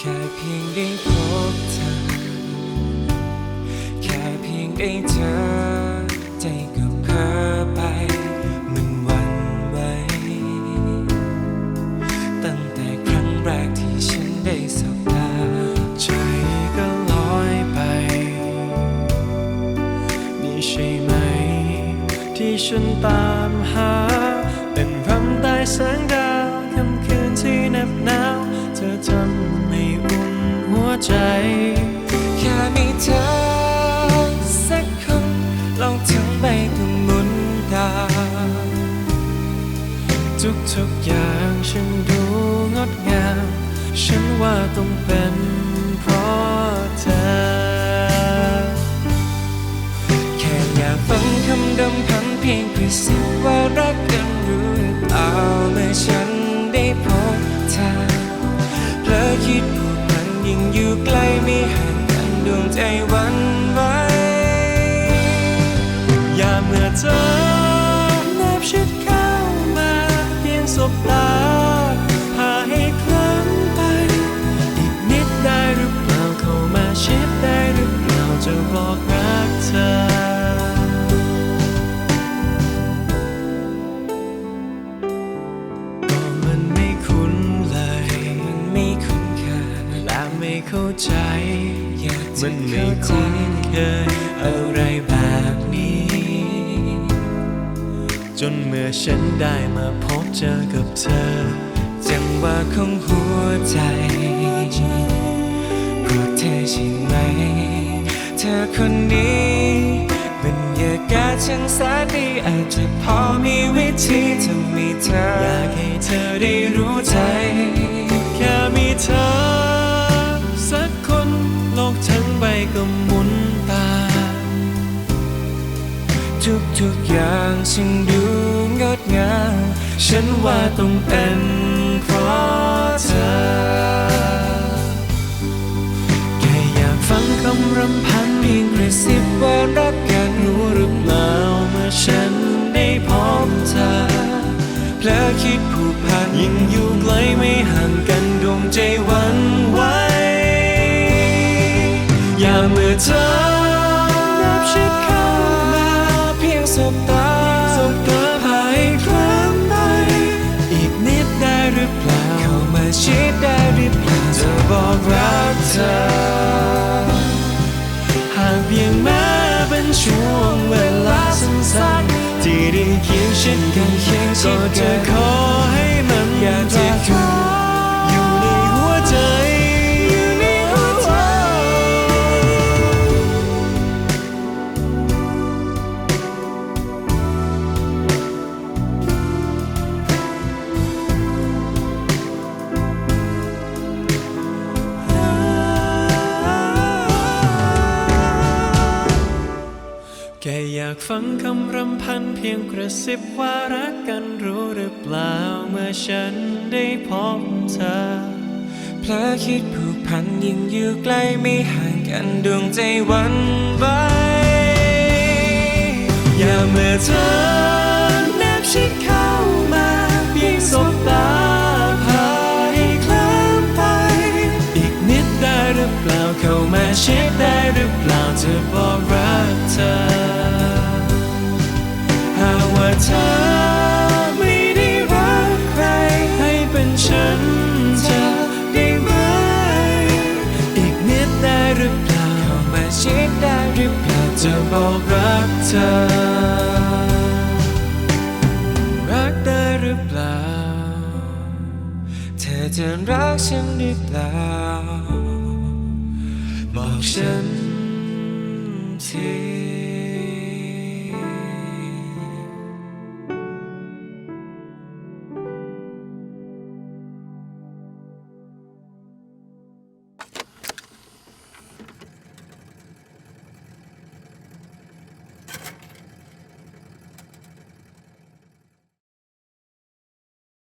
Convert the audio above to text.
ค่เพียงได้พบเธอ แค่เพียงได้เจอ ใจก็เพ้อไป มันหวันไหว ตั้งแต่ครั้งแรกที่ฉันได้สบตา ใจก็ลอยไป นี่ใช่ไหม ที่ฉันตามหา ฉันว่าต้องเป็นเพราะเธอ แค่อยากฟังคำดำพันเพียงเพื่อสิบว่ารักกันรู้หรือเปล่าเมื่อฉันได้พบเธอเพลอคิดผูกพันยิ่งอยู่ใกล้ไม่ห่างกันดวงใจว่า เข้าใจ อยากจะมันไม่คุ้นเคยอะไรแบบนี้ จนเมื่อฉันได้มาพบเจอกับเธอ จังหวะของหัวใจเพราะเธอใช่ไหม เธอคนนี้บรรยากาศช่างแสนดีอาจจะพอมีวิธีทำให้เธอ อยากให้เธอได้รู้ใจ ทุกทุกอย่างฉันดูงดงามฉันว่าต้องเป็นเพราะเธอ แค่อยากฟังคำรำพันเพียงกระซิบว่ารัก ชิดได้หรือเปล่าจะบอกรักเธอ หากเพียงแม้เป็นช่วงเวลาสั้นๆที่ได้เคียงชิดกันเคียงชิดก็จะขอให้มันอยา ฟังคำรำพันเพียงกระซิบว่ารักกันรู้หรือเปล่าเมื่อฉันได้พบเธอเพลอคิดผูกพันยิ่งอยู่ใกล้ไม่ห่างกันดวงใจวันไหวอย่าเมื่อเธอแนบชิดเข้ามาเพียงสบตาพาให้เคลิ้มไป อีกนิดได้หรือเปล่าเข้ามาเช็คได้หรือเปล่าจะบอกรักเธอ ช็คได้หรือเปล่าจะบอกรักเธอ รักได้หรือเปล่า เธอจะรักฉันหรือเปล่า บอกฉันที